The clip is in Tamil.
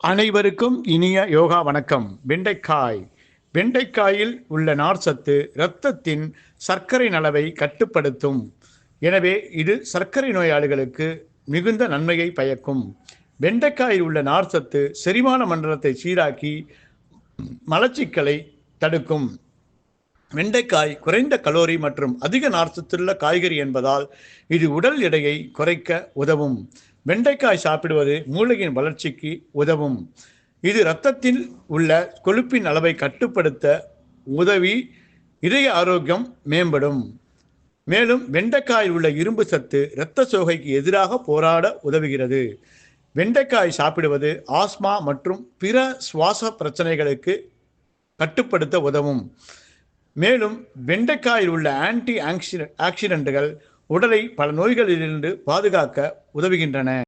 அனைவருக்கும் இனிய யோகா வணக்கம். வெண்டைக்காய். வெண்டைக்காயில் உள்ள நார்ச்சத்து இரத்தத்தின் சர்க்கரை நலவை கட்டுப்படுத்தும். எனவே இது சர்க்கரை நோயாளிகளுக்கு மிகுந்த நன்மையை பயக்கும். வெண்டைக்காயில் உள்ள நார்ச்சத்து செரிமான மண்டலத்தை சீராக்கி மலச்சிக்கலை தடுக்கும். வெண்டைக்காய் குறைந்த கலோரி மற்றும் அதிக நார்ச்சத்துள்ள காய்கறி என்பதால் இது உடல் எடையை குறைக்க உதவும். வெண்டைக்காய் சாப்பிடுவது மூளையின் வளர்ச்சிக்கு உதவும். இது இரத்தத்தில் உள்ள கொழுப்பின் அளவை கட்டுப்படுத்த உதவி இதய ஆரோக்கியம் மேம்படும். மேலும் வெண்டைக்காயில் உள்ள இரும்பு சத்து இரத்த சோகைக்கு எதிராக போராட உதவுகிறது. வெண்டைக்காய் சாப்பிடுவது ஆஸ்மா மற்றும் பிற சுவாச பிரச்சனைகளுக்கு கட்டுப்படுத்த உதவும். மேலும் வெண்டைக்காயில் உள்ள ஆன்டி ஆக்சிட ஆக்சிடென்ட்டுகள் உடலை பல நோய்களிலிருந்து பாதுகாக்க உதவுகின்றன.